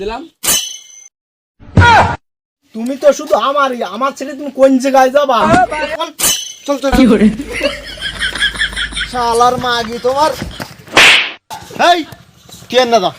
দিলাম। তুমি তো শুধু আমারই আমার ছেলে তুমি কোন জায়গায় যাবা? চল চল শালার মাগি তোমার। এই কেন না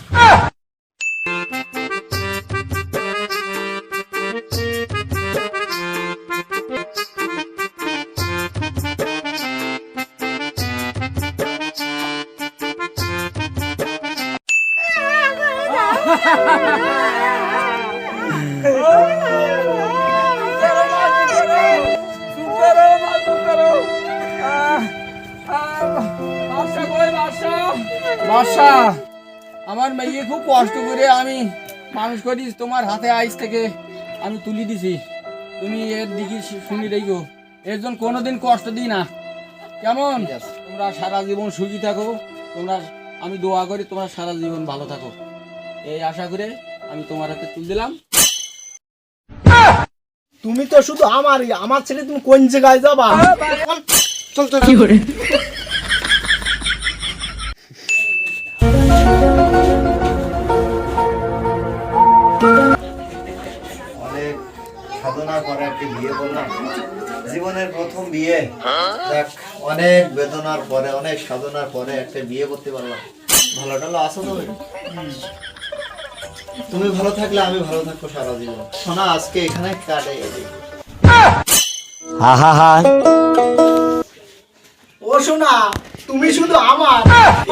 বাসা আমার মেয়ে খুব কষ্ট করে আমি মানুষ করি তোমার হাতে আইস থেকে আমি তুলি দিছি। তুমি এর দিকে শুনি রেখো। এর জন্য কোনোদিন কষ্ট দিই না। কেমন? তোমরা সারা জীবন সুখী থাকো। তোমরা আমি দোয়া করি তোমরা সারা জীবন ভালো থাকো। এই আশা করে আমি তোমার হাতে তুল দিলাম। তুমি তো শুধু আমারই আমার ছেলে তুমি কোন জায়গায় যাবা? চল চল অনেক সাধনার পরে একটা বিয়ে করলাম। জীবনের প্রথম বিয়ে। দেখ অনেক বেদনার পরে অনেক সাধনার পরে একটা বিয়ে করতে পারলাম। ভালো টালো আসো তুমি? তুমি ভালো থাকলে আমি ভালো থাকব সারা জীবন শোনা আজকে এখানে কাটে ও শোনা তুমি শুধু আমার।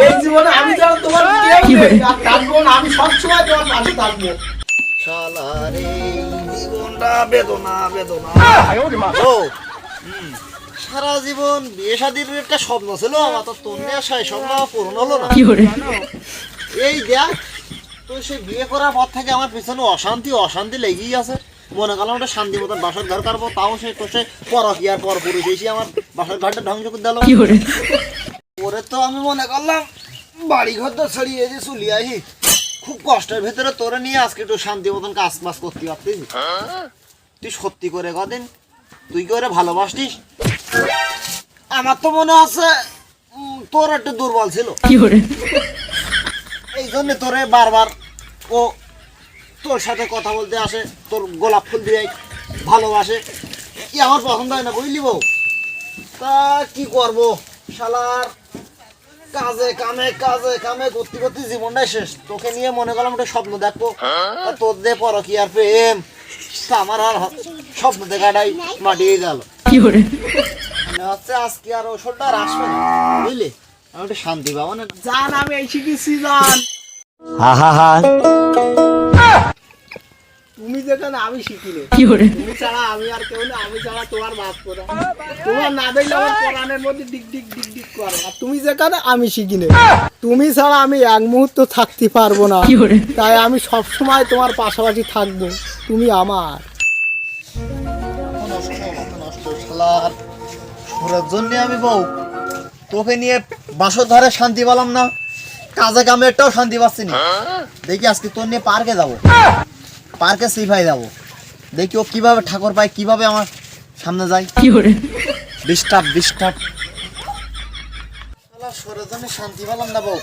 এই জীবনে আমি যারা তোমার থাকব না আমি সবসময় তোমার পাশে থাকব। জীবনটা বেদনা বেদনা। ও সারা জীবন বিয়ে শাদির একটা স্বপ্ন ছিল আমার তো তোর নিয়ে স্বপ্ন পূরণ হলো না। এই দেখ তো সে বিয়ে করার পর থেকে আমার পিছনে অশান্তি অশান্তি লেগেই আছে। মনে করলাম একটা শান্তি মতন বাসার ঘর করব তাও সে তো সে পরকিয়ার পর পুরুষ এসে আমার বাসার ঘরটা ধ্বংস করে দিল। ওরে তো আমি মনে করলাম বাড়ি ঘর তো ছাড়িয়ে যে চলি আসি। খুব কষ্টের ভিতরে তোরে নিয়ে আজকে একটু শান্তি মতন কাজ বাজ করতে পারতিস তুই সত্যি করে কদিন তুই কি ওরে ভালোবাসতিস? আমার তো মনে আছে তোর একটু দুর্বল ছিল। এই জন্য তোরে বারবার ও তোর সাথে কথা বলতে আসে তোর গোলাপ ফুল দিয়ে ভালোবাসে। কি আমার পছন্দ হয় না বুঝলি বউ? তা কি করব? শালার কাজে কামে কাজে কামে করতে করতে জীবনটাই শেষ। তোকে নিয়ে মনে করলাম একটা স্বপ্ন দেখব। তোর দে পর কি আর প্রেম তা আমার আর স্বপ্ন দেখাটাই মাটিয়ে গেল। মনে হচ্ছে আজকে আর ওষুধটা আর আসবে না বুঝলি? আমি একটু শান্তি পাবো না। জান আমি এই শিখেছি জান তুমি যেখানে আমি শিখিনি। তুমি ছাড়া আমি আর কেউ না আমি ছাড়া তোমার করে তোমার না দেখলে আমার কোরআনের মধ্যে ডিক ডিক ডিক ডিক করে। আর তুমি যেখানে আমি শিখিনি। তুমি ছাড়া আমি এক মুহূর্ত থাকতে পারব না। তাই আমি সব সময় তোমার পাশাপাশি থাকব। তুমি আমার। জন্য আমি বউ। তোকে নিয়ে বাসর ধারে শান্তি পেলাম না। কাজে কামে একটাও শান্তি পাচ্ছি না। দেখি আজকে তোর নিয়ে পার্কে যাব। পার্কে সিফাই যাব। দেখি ও কীভাবে ঠাকুর পায় কীভাবে আমার সামনে যায়। Disturb disturb. শালা সুরের শান্তি পেলাম না বউ।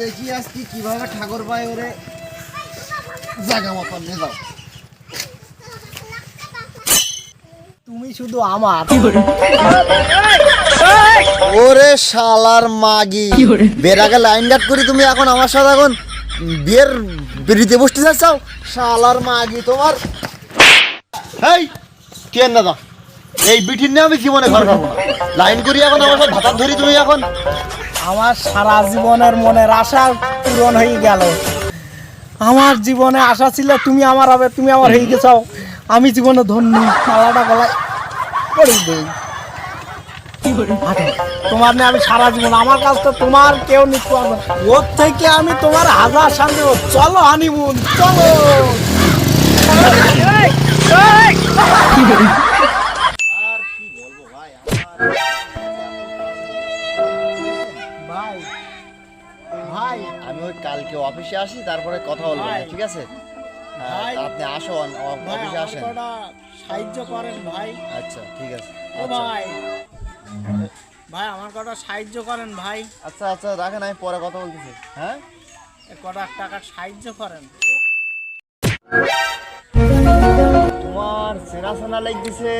দেখি আজকে কীভাবে ঠাকুর পায় ওরে। মতন নিয়ে যাও। তুমি শুধু আমার। ওরে শালার মাগি। বের আগে লাইন গার্ড করি তুমি এখন আমার সাথে এখন। বিয়ের বিড়িতে বসতে চাচ্ছাও? শালার মাগি তোমার। হেই কেন না দা এই বিটির নিয়ে আমি জীবনে ঘর খাব না। লাইন করি এখন আমার সাথে ভাতার ধরি তুমি এখন। আমার সারা জীবনের মনের আশা পূরণ হয়ে গেল। আমার জীবনে আশা ছিল তুমি আমার হবে তুমি আমার হয়ে গেছাও আমি জীবনে ধন্য মালাটা গলায় করে দেই। তোমার নিয়ে আমি সারা জীবন আমার কাছ তো তোমার কেউ নিতে পারবে ওর থেকে আমি তোমার হাজার সামনে চলো হানিমুন চলো। ভাই আমি ওই কালকে অফিসে আসি তারপরে কথা বলব। ঠিক আছে? আপনি আসুন অফিসে আসেন। সাহায্য করেন ভাই। আচ্ছা ঠিক আছে। ও আচ্ছা। ভাই। ভাই আমার কটা সাহায্য করেন ভাই। আচ্ছা আচ্ছা রাখেন আমি পরে কথা বলতেছি। হ্যাঁ? কটা টাকার সাহায্য করেন। তোমার চেনা চেনা লাগতেছে।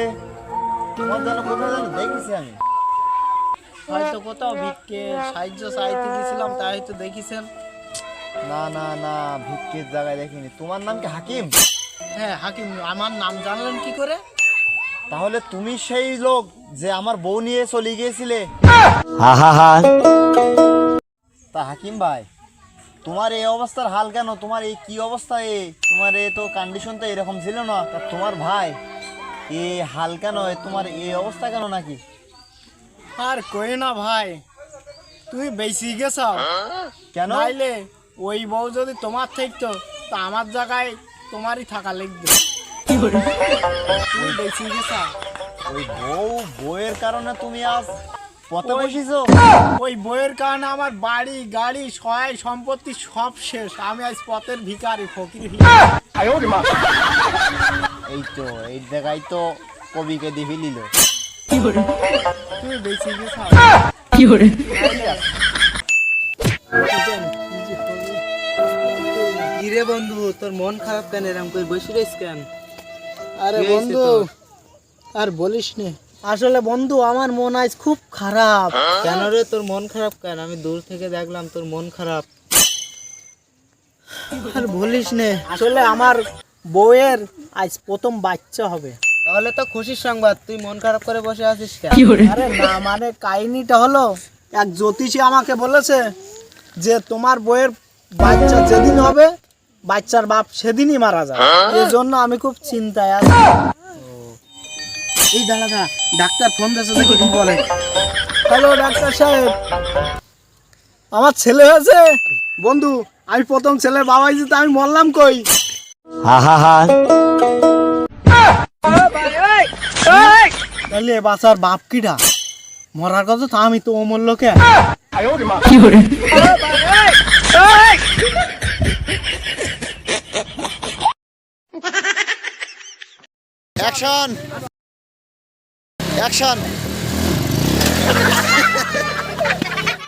তোমার যেন কোথায় যেন দেখেছি আমি। হয়তো কোথাও ভিক্ষে সাহায্য চাইতে গেছিলাম তাই হয়তো দেখেছেন। না না না ভিক্ষের জায়গায় দেখিনি। তোমার নাম কি হাকিম? হ্যাঁ হাকিম। আমার নাম জানলেন কি করে? তাহলে তুমি সেই লোক যে আমার বউ নিয়ে চলে গিয়েছিলে? তা হাকিম ভাই তোমার এই অবস্থার হাল কেন? তোমার এই কি অবস্থা এ? তোমার এ তো কন্ডিশন তো এরকম ছিল না। তা তোমার ভাই এ হাল কেন? তোমার এই অবস্থা কেন নাকি? আর কই না ভাই তুমি বেশি গেছো। কেন? নাইলে ওই বউ যদি তোমার থাকতো তা আমার জায়গায় তোমারই থাকা লিখবে তুমি বেশি গেছো ওই বউ বউয়ের কারণে তুমি আজ পথে ওই- ওই বইয়ের কারণে আমার বাড়ি গাড়ি সহায় সম্পত্তি সব শেষ। আমি আজ পথের ফকির এই তো এই জায়গায় তো কবিকে দিবি নিল। তুমি বেশি গেছো কিরে বন্ধু তোর মন খারাপ কেন? এরকম করে বসে রইস কেন? আরে বন্ধু আর বলিস নে আসলে বন্ধু আমার মন আজ খুব খারাপ। কেন রে তোর মন খারাপ কেন? আমি দূর থেকে দেখলাম তোর মন খারাপ। আর বলিস নে আসলে আমার বউয়ের আজ প্রথম বাচ্চা হবে। তাহলে তো খুশির সংবাদ তুই মন খারাপ করে বসে আছিস কেন? আরে না মানে কাহিনীটা হলো এক জ্যোতিষী আমাকে বলেছে যে তোমার বইয়ের বাচ্চা যেদিন হবে বাচ্চার বাপ সেদিনই মারা যায়। এই জন্য আমি খুব চিন্তায় আছি। এই দাঁড়া দাঁড়া ডাক্তার ফোন দিয়েছে দেখি কি বলে। হ্যালো ডাক্তার সাহেব। আমার ছেলে হয়েছে। বন্ধু আমি প্রথম ছেলে বাবা হয়েছে তা আমি মরলাম কই? তাহলে এ বাচ্চার বাপ কিটা মরার কথা তো আমি তো অমূল্যকে। Action action